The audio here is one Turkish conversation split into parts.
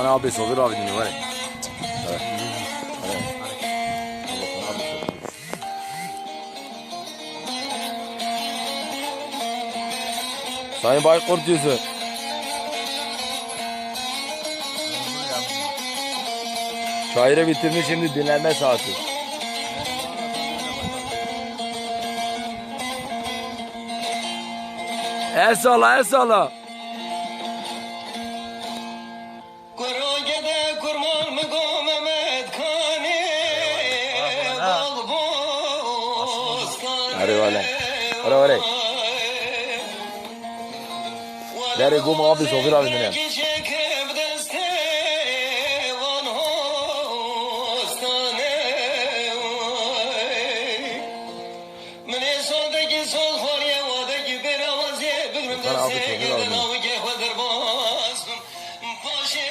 Volkan abi Sofir abi dinliyor var. Sayın Baykurt Yusuf. Şairi bitirmiş şimdi dinlenme saati. El salla. Van hostane Mene soldaki sol farya vadaki bir avaziye Bugün Volkan abi Sofir abi giden dinliyor. avı gehadır bastım Paşe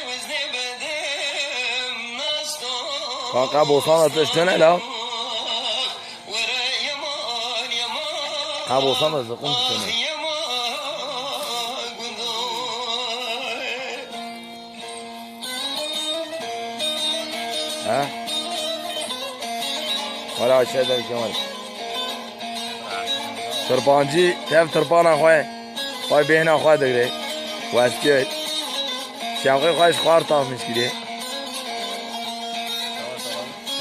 Ha da zıkkın tutuyor. Ha? Hala aşağıda bir şey var. Tırpancı, tev tırpana koy. Koy behine koy da gire. Vazgeç. Şevki koy şkar takmış gire.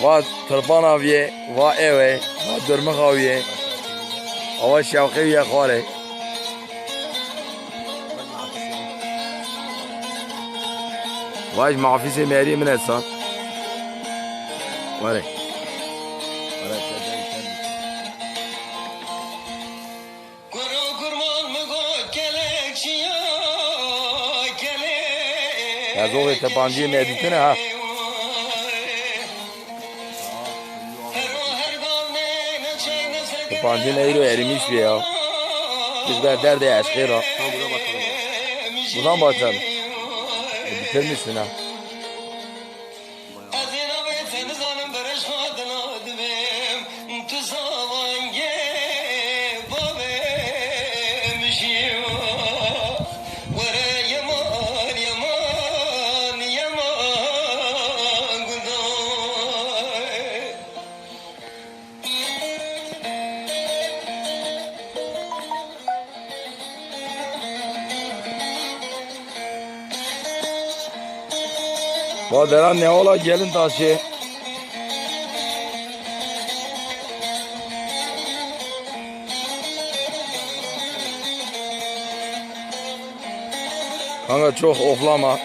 Va tırpan aviye, va eve, va dırmık aviye. Ava şevki viye kore. Vaj mafisi meri min etsan. Vare. Vare Ya zoğu tepancıyı ne editine ha? Tepancı neyro erimiş bir ya. Bizler derde aşkı ra. Buradan başlayalım. E, bitirmişsin ha. Bu deren ne ola gelin taşı. Kanka çok oflama.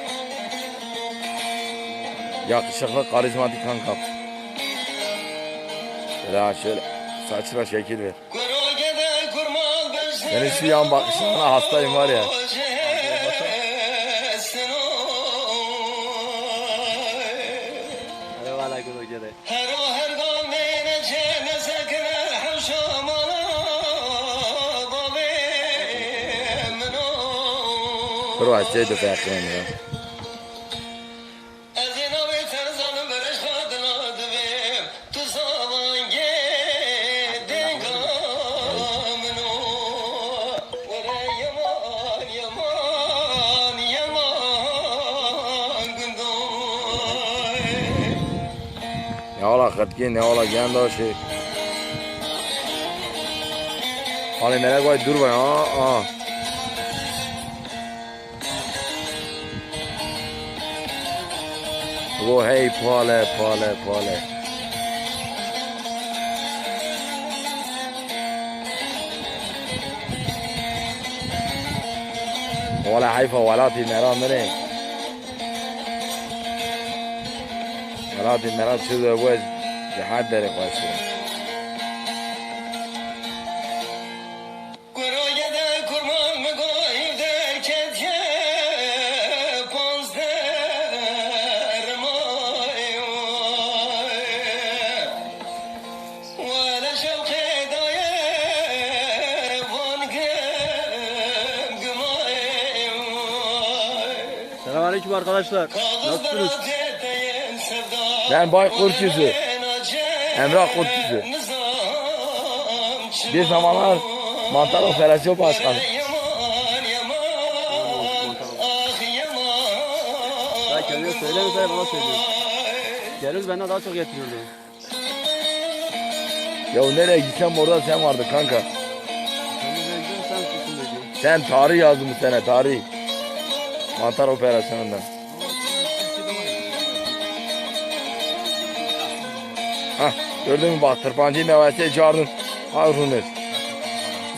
Yakışıklı, karizmatik kanka. Şöyle şöyle. Saçına şekil ver. Senin şu yan bakışlarına hastayım var ya. What do I say to that background here? Ne ola kıtki ne ola genda o şey. Hani nereye koy dur be ha ha. Go hey pale pale pale. ولا حيفا ولا في مرام منه پانزده رمای ولا شوق دایه وانگم گمای Selamünaleyküm arkadaşlar. Nasılsınız? Ben Baykurt Yüzü. Emrah Kurtçusu. Bir zamanlar mantar operasyon başkanı. Belki Kendine söylemese bana söylüyor. Keruz benden daha çok getiriyordu. Ya nereye gitsem orada sen vardın kanka. Sen tarih yazdın bu sene tarih. Mantar operasyonundan. Hah gördün mü bak tırpancıyı mevası çağırdın. Harunuz.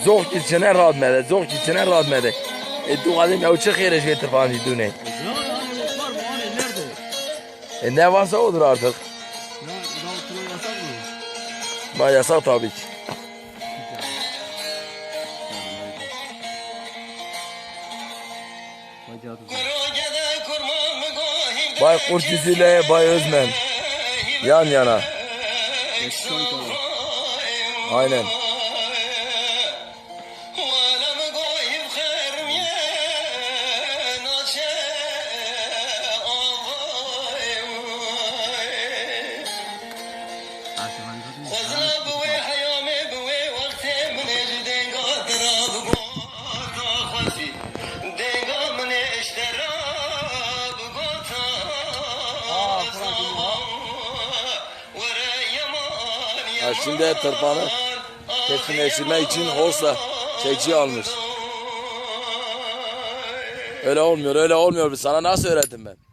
Zor gitsene rahat mede, zor gitsene rahat mede. E tu ya uçak yere şey tırpancıyı dune. E ne varsa odur artık. Ba yasak tabii ki. Bay Kurtizile, Bay Özmen. Yan yana. Konu. Aynen. Şimdi tırpanı kesinleştirmek için horsla çekici almış. Öyle olmuyor, öyle olmuyor. Sana nasıl öğrettim ben?